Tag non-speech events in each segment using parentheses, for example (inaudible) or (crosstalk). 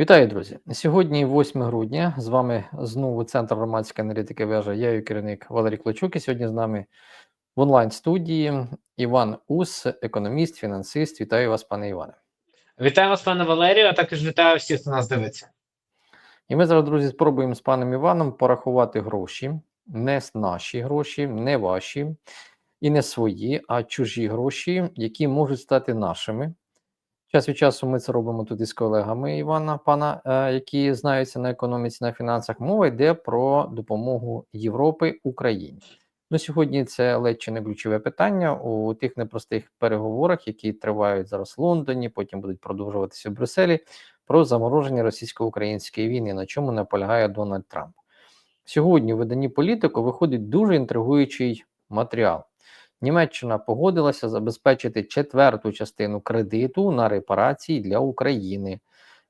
Вітаю, друзі! Сьогодні 8 грудня. З вами знову Центр громадської аналітики вежа. Я її керівник Валерій Клочук. І сьогодні з нами в онлайн-студії Іван Ус, економіст, фінансист. Вітаю вас, пане Іване. Вітаю вас, пане Валерію, а також вітаю всіх, хто нас дивиться. І ми зараз, друзі, спробуємо з паном Іваном порахувати гроші, не наші гроші, не ваші і не свої, а чужі гроші, які можуть стати нашими. Час від часу ми це робимо тут із колегами Івана, пана, е, які знаються на економіці, на фінансах. Мова йде про допомогу Європи Україні. Ну, сьогодні це ледь чи не ключове питання у тих непростих переговорах, які тривають зараз в Лондоні, потім будуть продовжуватися в Брюсселі, про замороження російсько-української війни, на чому наполягає Дональд Трамп. Сьогодні в виданні політику виходить дуже інтригуючий матеріал. Німеччина погодилася забезпечити четверту частину кредиту на репарації для України,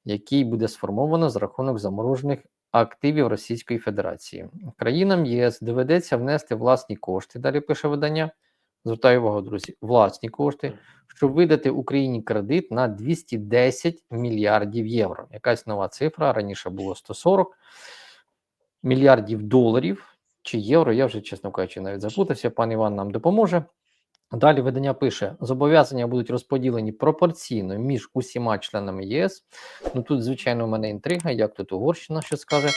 який буде сформовано за рахунок заморожених активів Російської Федерації. Країнам ЄС доведеться внести власні кошти. Далі пише видання. Звертаю увагу, друзі, власні кошти, щоб видати Україні кредит на 210 мільярдів євро. Якась нова цифра раніше було 140 мільярдів доларів чи євро. Я вже, чесно кажучи, навіть запутався. Пан Іван нам допоможе. Далі видання пише: зобов'язання будуть розподілені пропорційно між усіма членами ЄС. Ну тут, звичайно, у мене інтрига, як тут Угорщина що скаже.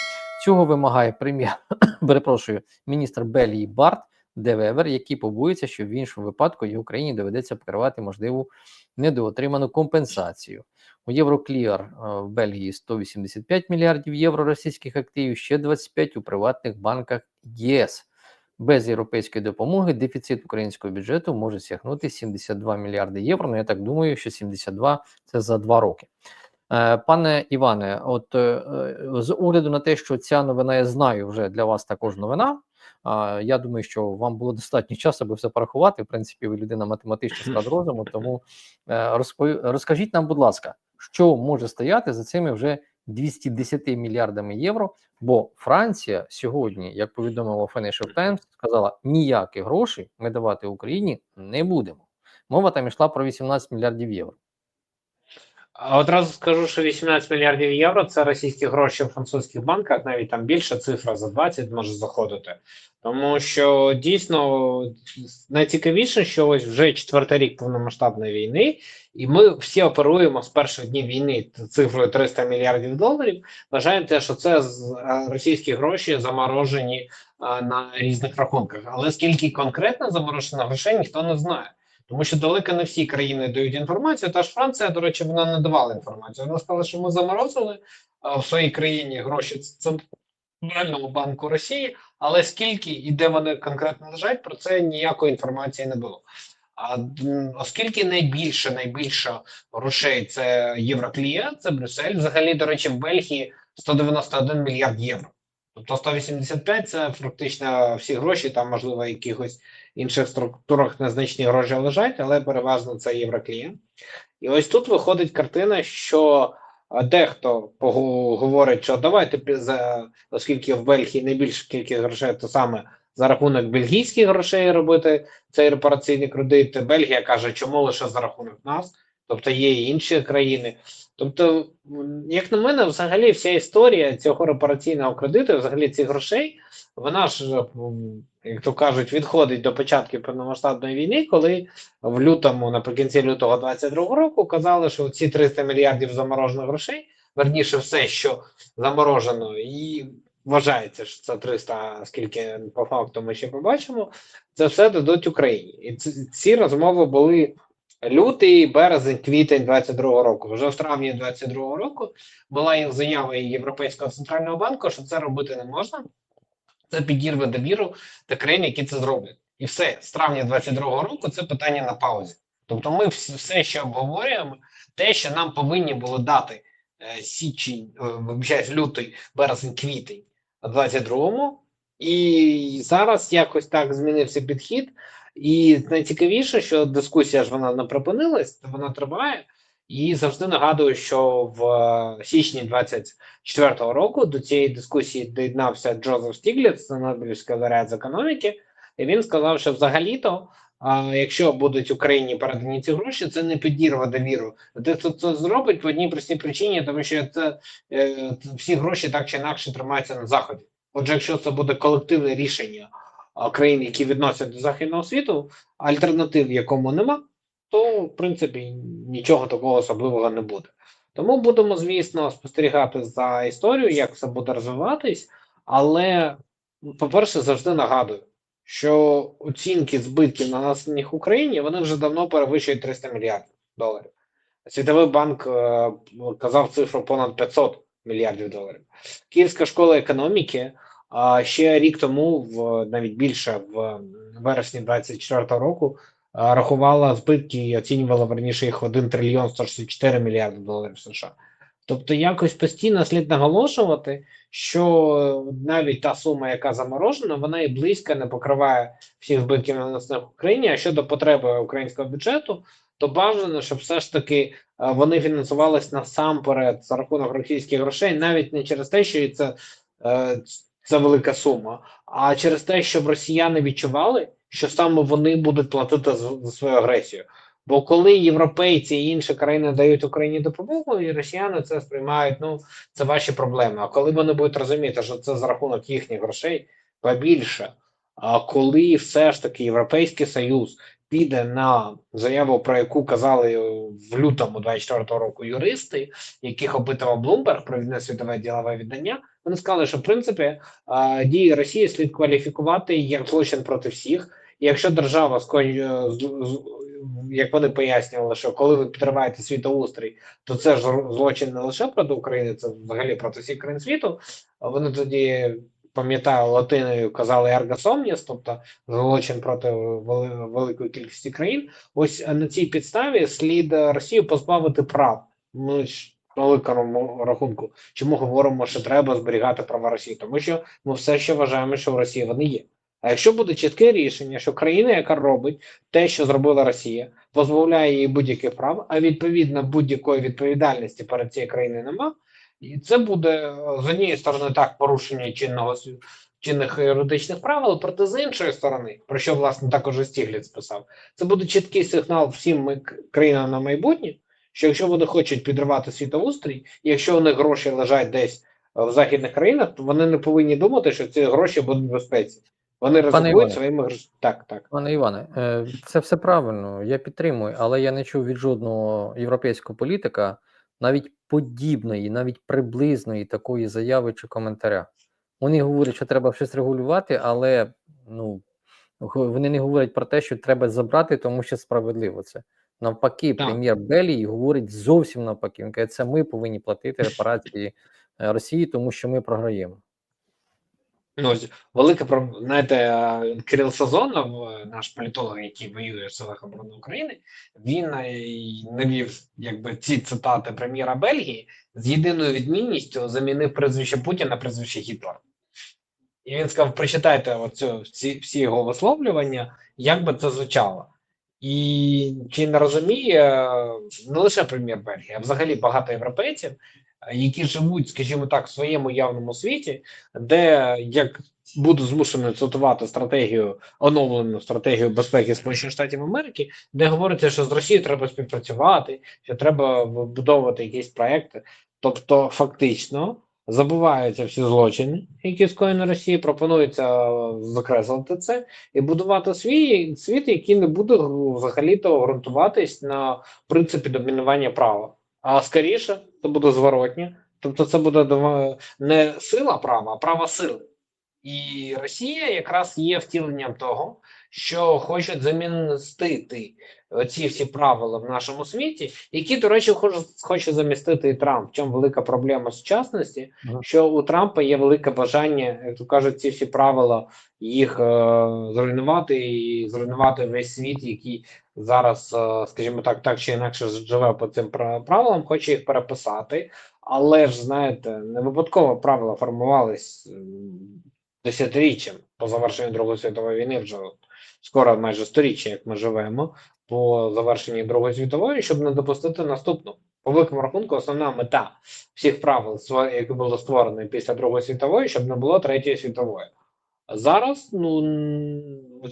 Цього вимагає прем'єр, (coughs) перепрошую, міністр Белії Барт Девевер, який побоюється, що в іншому випадку і Україні доведеться покривати можливу недоотриману компенсацію. У Єврокліар е, в Бельгії 185 мільярдів євро російських активів, ще 25 у приватних банках ЄС. Без європейської допомоги дефіцит українського бюджету може сягнути 72 мільярди євро. Ну я так думаю, що 72 – це за два роки. Е, пане Іване, от е, з огляду на те, що ця новина я знаю вже для вас також новина. Я думаю, що вам було достатньо часу, аби все порахувати. В принципі, ви людина математична склад розуму. Тому розпові... розкажіть нам, будь ласка, що може стояти за цими вже 210 мільярдами євро. Бо Франція сьогодні, як повідомила Financial Times, сказала, ніяких грошей ми давати Україні не будемо. Мова там йшла про 18 мільярдів євро. Одразу скажу, що 18 мільярдів євро це російські гроші в французьких банках, навіть там більша цифра за 20 може заходити. Тому що дійсно найцікавіше, що ось вже четвертий рік повномасштабної війни, і ми всі оперуємо з перших днів війни цифрою 300 мільярдів доларів. Вважаємо те, що це російські гроші заморожені на різних рахунках. Але скільки конкретно заморожено грошей, ніхто не знає. Тому що далеко не всі країни дають інформацію. Та ж Франція, до речі, вона не давала інформацію. Вона сказала, що ми заморозили в своїй країні гроші Центральному банку Росії, але скільки і де вони конкретно лежать, про це ніякої інформації не було. А оскільки найбільше найбільше грошей це Євроклія, це Брюссель. Взагалі, до речі, в Бельгії 191 мільярд євро. Тобто 185 це фактично всі гроші, там, можливо, якихось інших структурах незначні гроші лежать, але переважно це євроклієнт. І ось тут виходить картина, що дехто говорить, що давайте оскільки в Бельгії найбільша кількість грошей, то саме за рахунок бельгійських грошей робити цей репараційний кредит. Бельгія каже, чому лише за рахунок нас, тобто є і інші країни. Тобто, як на мене, взагалі вся історія цього репараційного кредиту, взагалі цих грошей, вона ж, як то кажуть, відходить до початку повномасштабної війни, коли в лютому, наприкінці лютого 22 року, казали, що ці 300 мільярдів заморожених грошей, верніше все, що заморожено, і вважається, що це 300, скільки по факту ми ще побачимо, це все дадуть Україні. І ці розмови були лютий, березень, квітень 22-го року. Вже в травні 22-го року була заява Європейського центрального банку, що це робити не можна. Це підірве довіру та країн, які це зроблять. І все з травня 22-го року це питання на паузі. Тобто, ми все, що обговорюємо, те, що нам повинні було дати е, січень, е, вибачаюсь, лютий, березень, квітень 22-му, і зараз якось так змінився підхід. І найцікавіше, що дискусія ж вона не припинилась, вона триває. І завжди нагадую, що в е, січні 24-го року до цієї дискусії доєднався Джозеф Стігліц, Нобелівський лауреат з економіки, і він сказав, що взагалі-то якщо будуть Україні передані ці гроші, це не підірве довіру. Те, хто це зробить по одній простій причині, тому що це е, всі гроші так чи інакше тримаються на заході. Отже, якщо це буде колективне рішення країн, які відносять до західного світу, альтернатив якому нема, то в принципі нічого такого особливого не буде. Тому будемо, звісно, спостерігати за історією, як все буде розвиватись, але, по-перше, завжди нагадую, що оцінки збитків нанесених Україні вони вже давно перевищують 300 мільярдів доларів. Світовий банк е, казав цифру понад 500 мільярдів доларів. Київська школа економіки а ще рік тому, в навіть більше в вересні 24 року, рахувала збитки і оцінювала верніше їх в 1 трильйон 164 мільярди доларів США. Тобто, якось постійно слід наголошувати, що навіть та сума, яка заморожена, вона і близько не покриває всіх збитків нанесених Україні. А щодо потреби українського бюджету, то бажано, щоб все ж таки вони фінансувались насамперед за рахунок російських грошей, навіть не через те, що це. Це велика сума, а через те, щоб росіяни відчували, що саме вони будуть платити за, свою агресію. Бо коли європейці і інші країни дають Україні допомогу, і росіяни це сприймають, ну це ваші проблеми. А коли вони будуть розуміти, що це за рахунок їхніх грошей, побільше. А коли все ж таки Європейський Союз піде на заяву, про яку казали в лютому 24 року юристи, яких опитував Блумберг, провідне світове ділове віддання, вони сказали, що в принципі дії Росії слід кваліфікувати як злочин проти всіх. І якщо держава скоє, як вони пояснювали, що коли ви підриваєте світоустрій, то це ж злочин не лише проти України, це взагалі проти всіх країн світу. Вони тоді пам'ятаю латиною казали omnes, тобто злочин проти великої кількості країн. Ось на цій підставі слід Росію позбавити прав. На великому рахунку, чому говоримо, що треба зберігати права Росії, тому що ми все ще вважаємо, що в Росії вони є. А якщо буде чітке рішення, що країна, яка робить те, що зробила Росія, позбавляє її будь-яких прав, а відповідно будь-якої відповідальності перед цією країною нема, і це буде е, з однієї сторони так порушення чинного чинних юридичних правил, проте з іншої сторони, про що власне також Стігліц писав, це буде чіткий сигнал всім ми- країнам на майбутнє, що якщо вони хочуть підривати світоустрій, і якщо у них гроші лежать десь е, в західних країнах, то вони не повинні думати, що ці гроші будуть в безпеці. Вони ризикують своїми грошима. Так, так. Пане Іване, е, це все правильно, я підтримую, але я не чув від жодного європейського політика навіть подібної, навіть приблизної такої заяви чи коментаря. Вони говорять, що треба щось регулювати, але ну вони не говорять про те, що треба забрати, тому що справедливо це. Навпаки, Так. прем'єр Белій говорить зовсім навпаки. Він каже, це ми повинні платити репарації е, Росії, тому що ми програємо. Ну, ось велика про знаєте, Кирил Сазонов, е, наш політолог, який воює в силах оборони України, він е, навів якби ці цитати прем'єра Бельгії з єдиною відмінністю замінив прізвище Путіна на прізвище Гітлер. І він сказав: прочитайте оцю всі, всі його висловлювання, як би це звучало. І чи не розуміє е, не лише прем'єр Бельгії, а взагалі багато європейців, е, які живуть, скажімо так, в своєму явному світі, де як буду змушений цитувати стратегію, оновлену стратегію безпеки Сполучених Штатів Америки, де говориться, що з Росією треба співпрацювати, що треба вибудовувати якісь проекти. Тобто, фактично забуваються всі злочини, які скоєні Росії, пропонується закреслити це і будувати свій світ, який не буде взагалі-то ґрунтуватись на принципі домінування права. А скоріше це буде зворотнє. Тобто, це буде не сила права, а право сили. І Росія якраз є втіленням того, що хочуть замістити ці всі правила в нашому світі, які, до речі, хоче, хоче замістити і Трамп. В чому велика проблема сучасності? Що у Трампа є велике бажання, як то кажуть, ці всі правила їх е, зруйнувати і зруйнувати весь світ, який зараз, е, скажімо так, так чи інакше живе по цим пра- правилам, хоче їх переписати. Але ж знаєте, не випадково правила формувались десятиріччям по завершенню Другої світової війни, вже скоро майже сторіччя, як ми живемо, по завершенні Другої світової, щоб не допустити наступну. По великому рахунку, основна мета всіх правил, які були створені після Другої світової, щоб не було Третьої світової. Зараз ну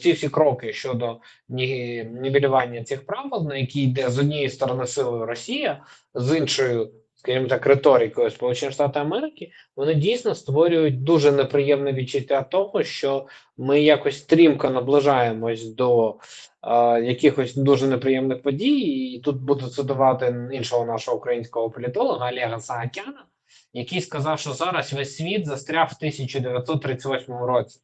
ці всі кроки щодо ні- нівелювання цих правил, на які йде з однієї сторони силою Росія, з іншою, скажімо так, риторикою Сполучені Штати Америки, вони дійсно створюють дуже неприємне відчуття того, що ми якось стрімко наближаємось до е, якихось дуже неприємних подій. І тут буду цитувати іншого нашого українського політолога Олега Саакяна, який сказав, що зараз весь світ застряг в 1938 році.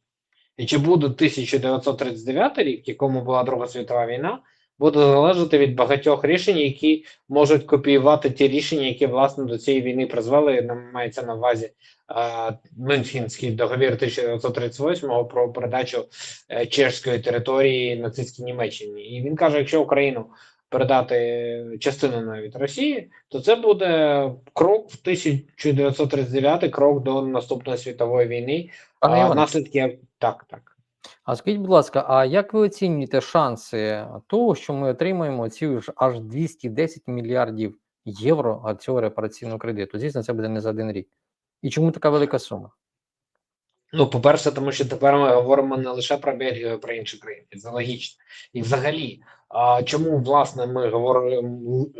І чи буде 1939 рік, якому була Друга світова війна, буде залежати від багатьох рішень, які можуть копіювати ті рішення, які власне до цієї війни призвели. Нам мається на увазі е, Мюнхенський договір 1938 про передачу е, чешської території нацистській Німеччині. І він каже: якщо Україну передати частину навіть Росії, то це буде крок в 1939 крок до наступної світової війни. А, Іване, наслідки так, так. А скажіть, будь ласка, а як ви оцінюєте шанси того, що ми отримаємо ці ж аж 210 мільярдів євро а цього репараційного кредиту? Звісно, це буде не за один рік. І чому така велика сума? Ну, по-перше, тому що тепер ми говоримо не лише про Бельгію, а про інші країни. Це логічно. І взагалі, а, чому власне ми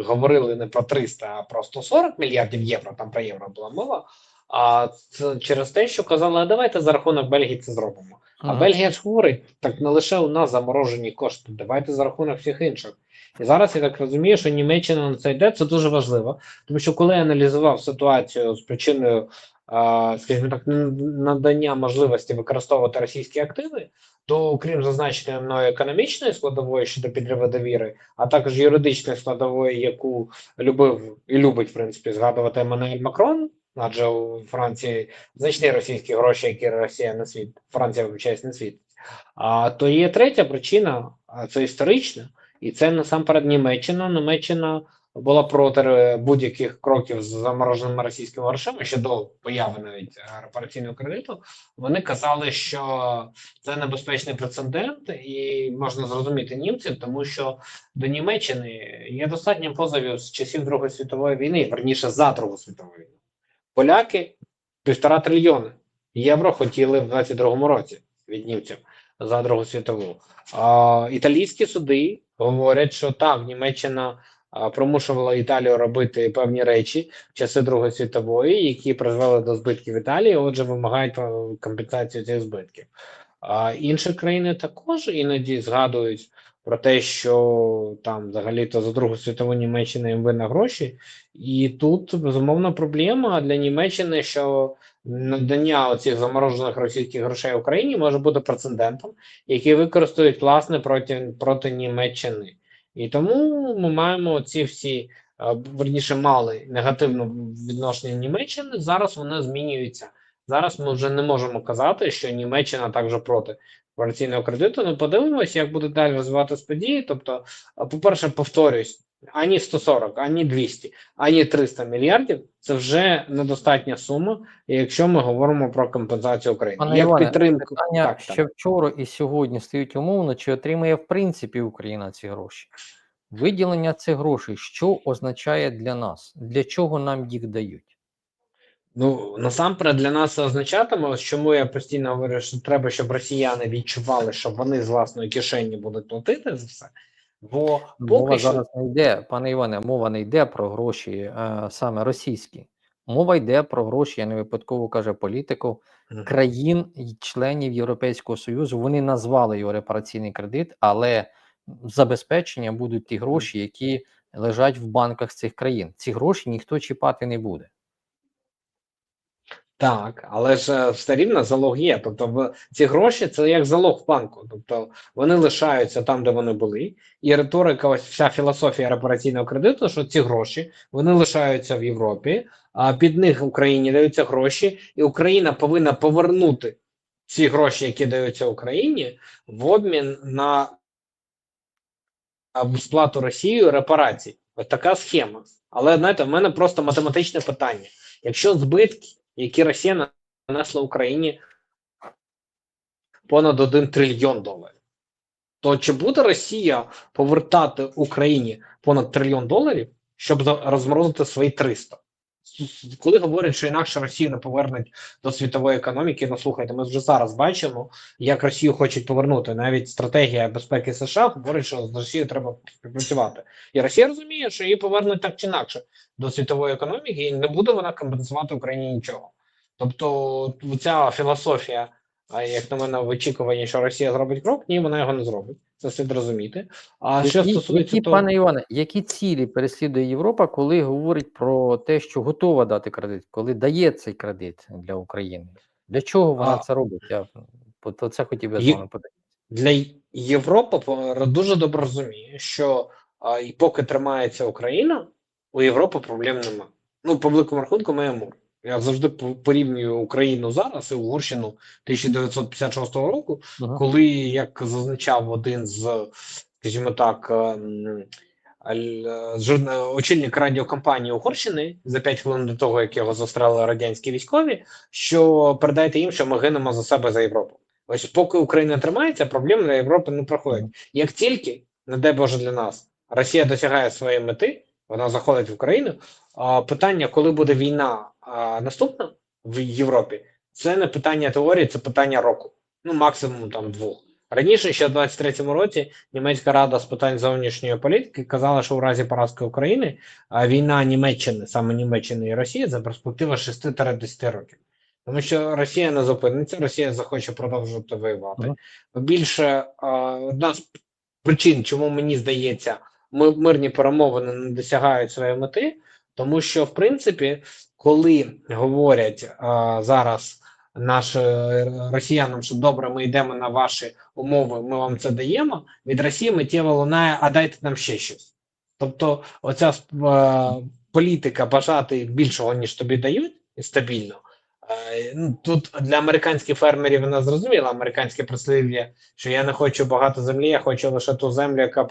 говорили не про 300, а про 140 мільярдів євро, там про євро була мова. А це через те, що казали, а давайте за рахунок Бельгії це зробимо. А. Бельгія ж говорить, так не лише у нас заморожені кошти, давайте за рахунок всіх інших. І зараз я так розумію, що Німеччина на це йде, це дуже важливо. Тому що коли я аналізував ситуацію з причиною, скажімо так, надання можливості використовувати російські активи, то окрім зазначеної мною економічної складової щодо підриву довіри, а також юридичної складової, яку любив і любить в принципі згадувати Еммануель Макрон, адже у Франції значні російські гроші, які Росія не світ, Франція вибачається не світ. А то є третя причина, це історична, і це насамперед Німеччина. Німеччина була проти е, будь-яких кроків з замороженими російськими грошима ще до появи навіть репараційного кредиту. Вони казали, що це небезпечний прецедент, і можна зрозуміти німців, тому що до Німеччини є достатньо позовів з часів Другої світової війни, верніше за Другу світову війну. Поляки півтора трильйони євро хотіли в 22-му році від німців за Другу світову. А, італійські суди говорять, що так, Німеччина примушувала Італію робити певні речі в часи Другої світової, які призвели до збитків Італії. Отже, вимагають компенсацію цих збитків. А інші країни також іноді згадують про те, що там взагалі-то за Другу світову Німеччина їм винна гроші, і тут безумовно проблема для Німеччини, що надання оцих заморожених російських грошей Україні може бути прецедентом, який використають власне проти, проти Німеччини. І тому ми маємо ці всі е, верніше мали негативне відношення Німеччини. Зараз вони змінюються. Зараз ми вже не можемо казати, що Німеччина також проти операційного кредиту. Ну подивимося, як буде далі розвиватися події. Тобто, по-перше, повторюсь, ані 140, ані 200, ані 300 мільярдів це вже недостатня сума, якщо ми говоримо про компенсацію України. Пане Як Іване, підтримку Питання так, ще так. вчора і сьогодні стають умовно, чи отримає в принципі Україна ці гроші? Виділення цих грошей, що означає для нас? Для чого нам їх дають? Ну насамперед для нас це означатиме, чому я постійно говорю, що треба, щоб росіяни відчували, що вони з власної кишені будуть платити за все. Бо Мова що зараз не йде, пане Іване, мова не йде про гроші е, саме російські. Мова йде про гроші, я не випадково каже політику Мгм. країн і членів Європейського Союзу. Вони назвали його репараційний кредит, але забезпечення будуть ті гроші, які лежать в банках цих країн. Ці гроші ніхто чіпати не буде. Так, але ж е, все рівно залог є. Тобто, в ці гроші це як залог в банку. Тобто вони лишаються там, де вони були, і риторика, ось вся філософія репараційного кредиту, що ці гроші вони лишаються в Європі, а під них Україні даються гроші, і Україна повинна повернути ці гроші, які даються Україні, в обмін на сплату Росією репарацій. Ось така схема. Але знаєте, в мене просто математичне питання: якщо збитки, які Росія нанесла Україні понад 1 трильйон доларів, то чи буде Росія повертати Україні понад трильйон доларів, щоб розморозити свої 300? Коли говорять, що інакше Росію не повернуть до світової економіки, ну слухайте, ми вже зараз бачимо, як Росію хочуть повернути. Навіть стратегія безпеки США говорить, що з Росією треба співпрацювати. І Росія розуміє, що її повернуть так чи інакше до світової економіки, і не буде вона компенсувати Україні нічого. Тобто, ця філософія, як на мене, в очікуванні, що Росія зробить крок, ні, вона його не зробить. Це слід розуміти. А що стосується які того, пане Іване, які цілі переслідує Європа, коли говорить про те, що готова дати кредит, коли дає цей кредит для України? Для чого вона А. це робить? Я то це хотів би з вами питати. для Європи дуже добре розуміє, що а, і поки тримається Україна, у Європи проблем нема. Ну, по великому рахунку, ми Амур. Я завжди порівнюю Україну зараз і Угорщину 1956 року, Мгм. коли, як зазначав один з, скажімо так, ем, очільник радіокомпанії Угорщини за 5 хвилин до того, як його застрелили радянські військові, що передайте їм, що ми гинемо за себе за Європу. Ось поки Україна тримається, проблем для Європи не проходять. Як тільки, не дай Боже для нас, Росія досягає своєї мети, вона заходить в Україну. Питання, коли буде війна а, наступна в Європі, це не питання теорії, це питання року. Ну, максимум там двох. Раніше, ще в 23-му році, німецька рада з питань зовнішньої політики казала, що у разі поразки України війна Німеччини, саме Німеччини і Росії, за перспектива 6-10 років. Тому що Росія не зупиниться, Росія захоче продовжувати воювати. Мгм. Більше одна з причин, чому мені здається, ми мирні перемовини не досягають своєї мети, тому що в принципі, коли говорять а, зараз нашим росіянам, що добре, ми йдемо на ваші умови, ми вам це даємо. Від Росії миттєво лунає, а дайте нам ще щось. Тобто, оця а, політика бажати більшого, ніж тобі дають, і стабільно. Ну, тут для американських фермерів вона зрозуміла американське прислів'я, що я не хочу багато землі, я хочу лише ту землю, яка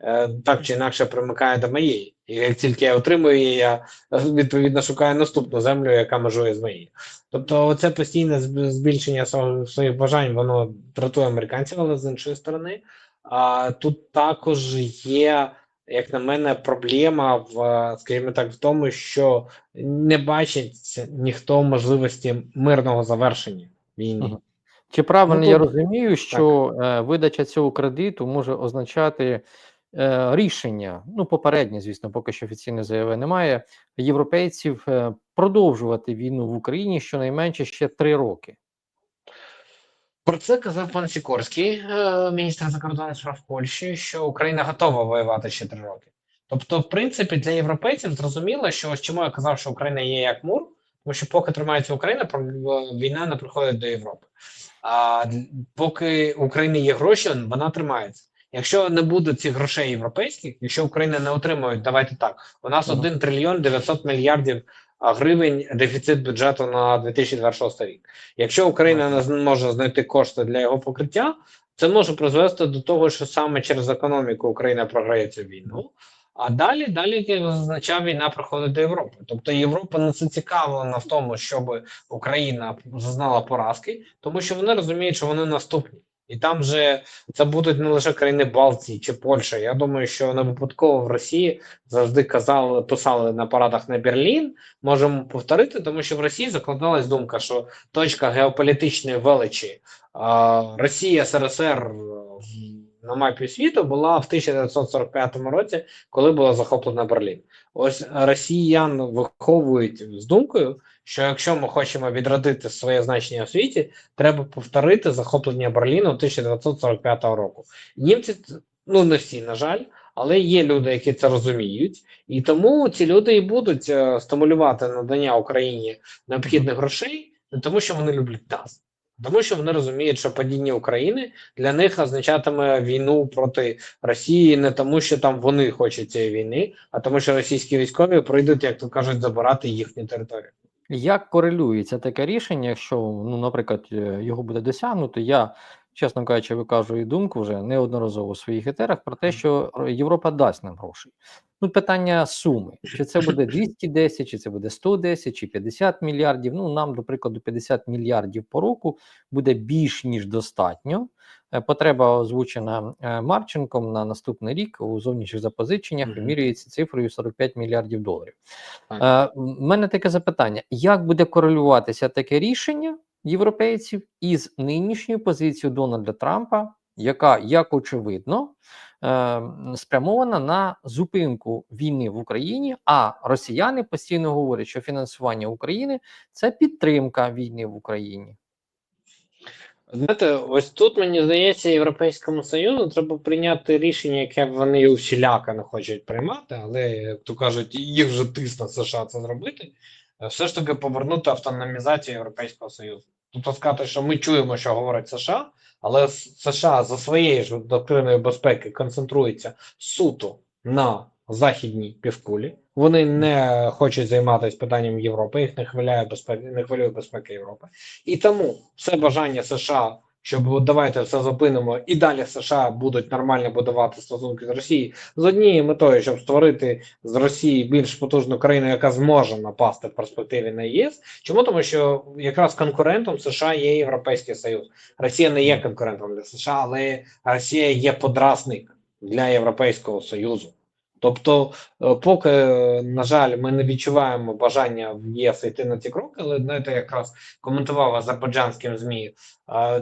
е, так чи інакше примикає до моєї. І як тільки я отримую її, я е, відповідно шукаю наступну землю, яка межує з моєю. Тобто, це постійне збільшення сво- своїх бажань, воно дратує американців, але з іншої сторони. А тут також є, як на мене, проблема в, скажімо так, в тому, що не бачить ніхто можливості мирного завершення війни. Чи правильно Ну, я розумію, що е, видача цього кредиту може означати е, рішення, ну попереднє, звісно, поки що офіційної заяви немає, європейців е, продовжувати війну в Україні щонайменше ще три роки. Про це казав пан Сікорський, е, міністр закордонних справ Польщі, що Україна готова воювати ще три роки. Тобто, в принципі, для європейців зрозуміло, що ось чому я казав, що Україна є як мур, тому що поки тримається Україна, про- війна не приходить до Європи. А поки у України є гроші, вона тримається. Якщо не буде цих грошей європейських, якщо Україна не отримує, давайте так. У нас Мгм. 1 трильйон 900 мільярдів гривень дефіцит бюджету на 2026 рік. Якщо Україна не зможе знайти кошти для його покриття, це може призвести до того, що саме через економіку Україна програє цю війну. А далі, далі, як я зазначав, війна проходить до Європи. Тобто Європа не зацікавлена в тому, щоб Україна зазнала поразки, тому що вони розуміють, що вони наступні. І там же це будуть не лише країни Балтії чи Польща. Я думаю, що не випадково в Росії завжди казали, писали на парадах на Берлін. Можемо повторити, тому що в Росії закладалась думка, що точка геополітичної величі Росія СРСР на мапі світу була в 1945 році, коли була захоплена Берлін. Ось росіян виховують з думкою, що якщо ми хочемо відродити своє значення у світі, треба повторити захоплення Берліну 1945 року. Німці, ну не всі, на жаль, але є люди, які це розуміють, і тому ці люди і будуть е, стимулювати надання Україні необхідних грошей, не тому що вони люблять нас, тому що вони розуміють, що падіння України для них означатиме війну проти Росії, не тому, що там вони хочуть цієї війни, а тому, що російські військові прийдуть, як то кажуть, забирати їхню територію. Як корелюється таке рішення, якщо, ну, наприклад, е, його буде досягнуто, я чесно кажучи, викажу і думку вже неодноразово в своїх етерах про те, що Європа дасть нам грошей. Ну, питання суми: чи це буде (clears throat) 210, чи це буде 110, чи 50 мільярдів. Ну, нам, до прикладу, 50 мільярдів по року буде більш ніж достатньо. Е, Потреба озвучена е, Марченком на наступний рік у зовнішніх запозиченнях вимірюється цифрою 45 мільярдів доларів. Е, У мене таке запитання: як буде корелюватися таке рішення європейців із нинішньою позицією Дональда Трампа, яка, як очевидно, е, спрямована на зупинку війни в Україні? А росіяни постійно говорять, що фінансування України це підтримка війни в Україні. Знаєте, ось тут мені здається, Європейському Союзу треба прийняти рішення, яке вони всіляко не хочуть приймати, але як то кажуть, їх вже тисне США це зробити. е, Все ж таки повернути автономізацію Європейського Союзу. Тобто сказати, що ми чуємо, що говорить США, але США за своєю ж доктриною безпеки концентрується суто на західній півкулі. Вони не хочуть займатися питанням Європи, їх не хвиляє безпеки, не хвилює безпеки Європи. І тому все бажання США, щоб от давайте все зупинимо, і далі США будуть нормально будувати стосунки з Росією з однією метою, щоб створити з Росії більш потужну країну, яка зможе напасти в перспективі на ЄС. Чому тому, що якраз конкурентом США є Європейський Союз. Росія не є конкурентом для США, але Росія є подрасник для Європейського Союзу. Тобто, е, поки, е, на жаль, ми не відчуваємо бажання в ЄС йти на ці кроки, але знаєте, якраз коментував азербайджанським ЗМІ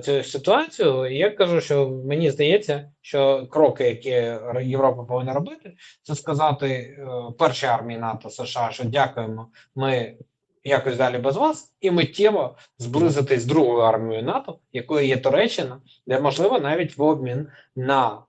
цю ситуацію. Я кажу, що мені здається, що кроки, які Європа повинна робити, це сказати е, першій армії НАТО США, що дякуємо, ми якось далі без вас, і миттєво зблизитись з другою армією НАТО, якою є Туреччина, де можливо навіть в обмін на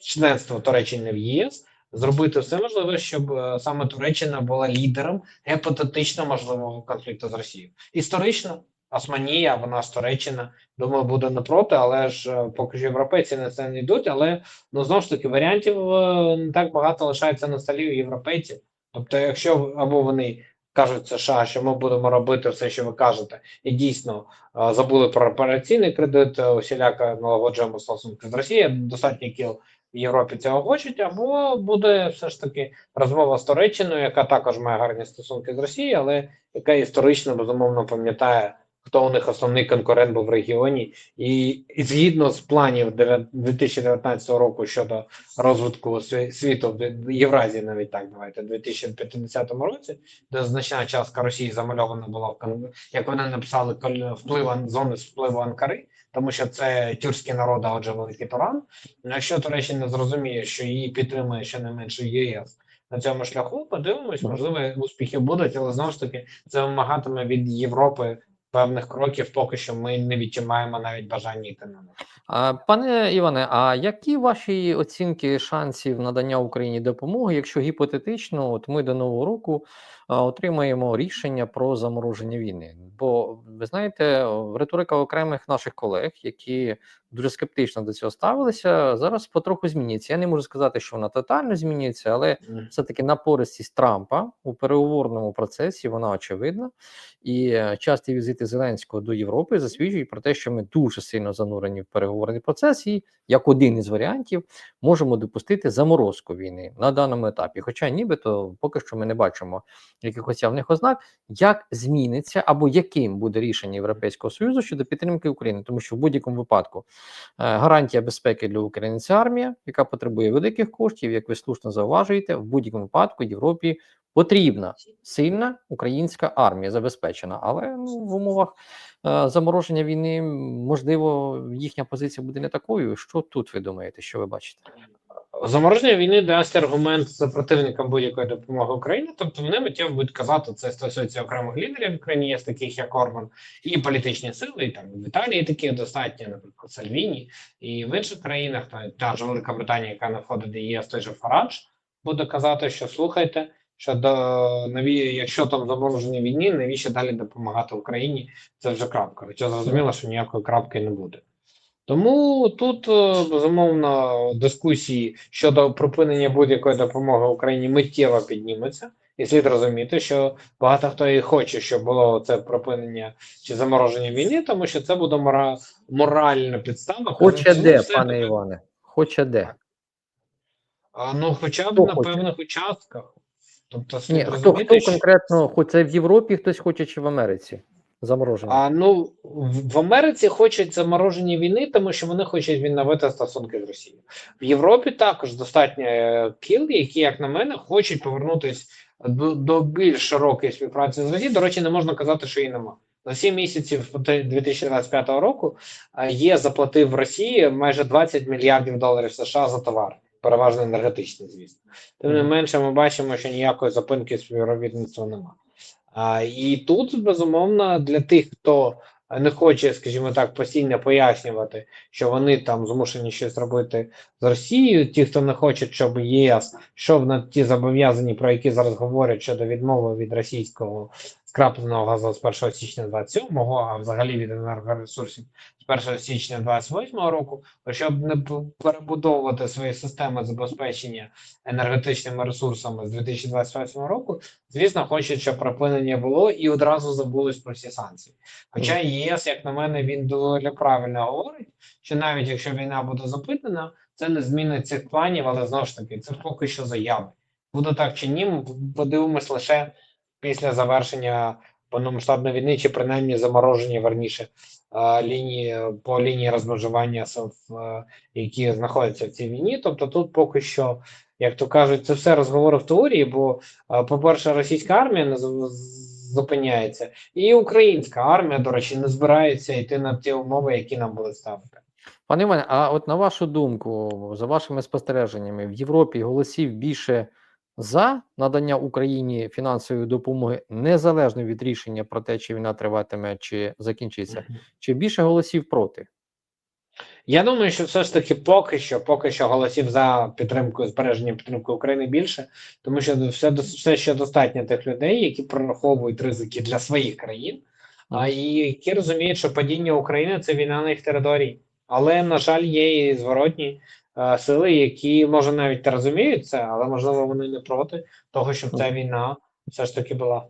членство Туреччини в ЄС. Зробити все можливе, щоб е, саме Туреччина була лідером гіпотетично можливого конфлікту з Росією. Історично Османія, вона ж Туреччина, думаю, буде не проти, але ж е, поки що європейці на це не йдуть. Але ну знову ж таки варіантів е, не так багато лишається на столі у європейців. Тобто, якщо або вони кажуть США, що ми будемо робити все, що ви кажете, і дійсно забули про операційний кредит, усіляко налагоджуємо стосунки з Росією, достатньо кіл Європі цього хочуть, або буде все ж таки розмова з Туреччиною, яка також має гарні стосунки з Росією, але яка історично безумовно пам'ятає, хто у них основний конкурент був в регіоні, і, і згідно з планів дев'ят- 2019 року щодо розвитку світу в Євразії, навіть так давайте, в 2050 році, де значна частка Росії замальована була в як вони написали, коль- вплив зони впливу Анкари, тому що це тюркський народ, а отже, великий Туран. Ну, Якщо Туреччина зрозуміє, що її підтримує щонайменше ЄС на цьому шляху, подивимось, можливо, успіхи будуть, але знову ж таки це вимагатиме від Європи певних кроків, поки що ми не відчуваємо навіть бажання йти на них. Пане Іване, а які ваші оцінки шансів надання Україні допомоги, якщо гіпотетично, от ми до нового року отримаємо рішення про замороження війни? Бо ви знаєте, риторика окремих наших колег, які дуже скептично до цього ставилися, зараз потроху змінюється. Я не можу сказати, що вона тотально змінюється, але все-таки напористість Трампа у переговорному процесі вона очевидна, і е, часті візити Зеленського до Європи засвідчують про те, що ми дуже сильно занурені в переговорний процес, і як один із варіантів можемо допустити заморозку війни на даному етапі. Хоча нібито поки що ми не бачимо якихось явних ознак, як зміниться або яким буде рішення Європейського союзу щодо підтримки України, тому що в будь-якому випадку гарантія безпеки для України це армія, яка потребує великих коштів, як ви слушно зауважуєте, в будь-якому випадку Європі потрібна сильна українська армія забезпечена, але ну, в умовах е, замороження війни можливо їхня позиція буде не такою. Що тут ви думаєте? Що ви бачите? Замороження війни дасть аргумент супротивникам будь-якої допомоги Україні. Тобто вони миттєво будуть казати, це стосується окремих лідерів в Україні, є таких як Орбан, і політичні сили, і там в Італії такі достатньо, наприклад, Сальвіні, і в інших країнах, та, та ж Велика Британія, яка не входить до ЄС, той же Фарадж, буде казати, що слухайте, що до наві, якщо там замороження війни, навіщо далі допомагати Україні? Це вже крапка. Хоча зрозуміло, що ніякої крапки не буде. Тому тут е, безумовно дискусії щодо припинення будь-якої допомоги Україні миттєво піднімуться. і слід розуміти, що багато хто і хоче, щоб було це припинення чи замороження війни, тому що це буде мора... моральна підстава. Хоче де, все, пане тепер- Іване? Хоче де? А, ну, хоча б Хто на хоче? певних участках. Тобто, слід Ні, хто, розуміти, хто що... конкретно, хоч це в Європі хтось хоче чи в Америці? Замороження. А ну в Америці хочуть замороження війни, тому що вони хочуть відновити стосунки з Росією. В Європі також достатньо е, кіл, які, як на мене, хочуть повернутися до, до більш широкої співпраці з Росією. До речі, не можна казати, що її нема. За 7 місяців 2025 року е, є заплатив Росії майже 20 мільярдів доларів США за товар, переважно енергетичний, звісно. Тим не менше, ми бачимо, що ніякої зупинки співробітництва немає. І тут, безумовно, для тих, хто не хоче, скажімо так, постійно пояснювати, що вони там змушені щось робити з Росією, ті, хто не хоче, щоб ЄС йшов на ті зобов'язання, про які зараз говорять щодо відмови від російського скрапленого газу з 1 січня 27-го, а взагалі від енергоресурсів з 1 січня 28-го року, то щоб не перебудовувати свої системи забезпечення енергетичними ресурсами з 2028 року, звісно, хочуть, щоб припинення було і одразу забулись про всі санкції. Хоча ЄС, як на мене, він доволі правильно говорить, що навіть якщо війна буде зупинена, це не змінить цих планів, але знову ж таки, це поки що заяви. Буде так чи ні, подивимось лише після завершення повномасштабної війни, чи принаймні замороження верніше е, лінії по лінії розмежування, е, які знаходяться в цій війні. Тобто тут поки що, як то кажуть, це все розговори в теорії, бо, е, по-перше, російська армія не зупиняється, і українська армія, до речі, не збирається йти на ті умови, які нам були ставити. Пане Іване, а от на вашу думку, за вашими спостереженнями, в Європі голосів більше за надання Україні фінансової допомоги незалежно від рішення про те, чи війна триватиме, чи закінчиться, чи більше голосів проти? Я думаю, що все ж таки поки що, поки що голосів за підтримку збереження підтримки України більше, тому що все, все ще достатньо тих людей, які прораховують ризики для своїх країн, а і які розуміють, що падіння України це війна на їх території. Але на жаль, є і зворотні сили, які може навіть не розуміють це, але можливо вони не проти того, щоб ця війна все ж таки була.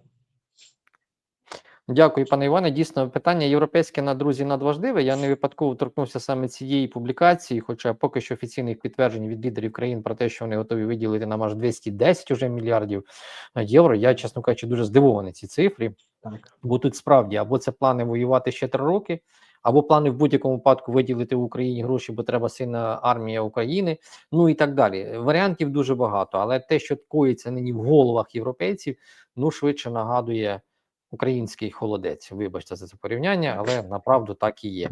Дякую, пане Іване. Дійсно, питання європейське на друзі надважливе. Я не випадково торкнувся саме цієї публікації, хоча поки що офіційних підтверджень від лідерів країн про те, що вони готові виділити нам аж 210 уже мільярдів е, євро. Я, чесно кажучи, дуже здивований цій цифрі. Так. Бо тут справді або це плани воювати ще три роки, або плани в будь-якому випадку виділити в Україні гроші, бо треба сильна армія України, ну і так далі. Варіантів дуже багато, але те, що коїться нині в головах європейців, ну швидше нагадує український холодець. Вибачте за це порівняння, але направду так і є.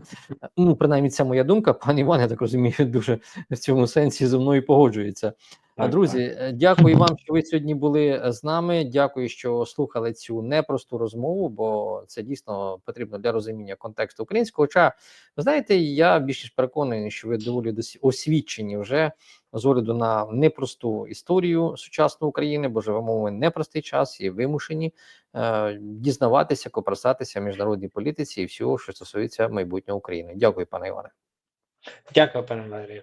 Ну, принаймні, це моя думка. Пан Іван, я так розумію, дуже в цьому сенсі зі мною погоджується. Так, Друзі, е, дякую вам, що ви сьогодні були е, з нами. Дякую, що слухали цю непросту розмову, бо це дійсно потрібно для розуміння контексту українського. Хоча, ви знаєте, я більш ніж переконаний, що ви доволі освічені вже з огляду на непросту історію сучасної України, бо живемо в непростий час і вимушені е, дізнаватися, копросатися в міжнародній політиці і всього, що стосується майбутнього України. Дякую, пане Іване. Дякую, пане Валерію.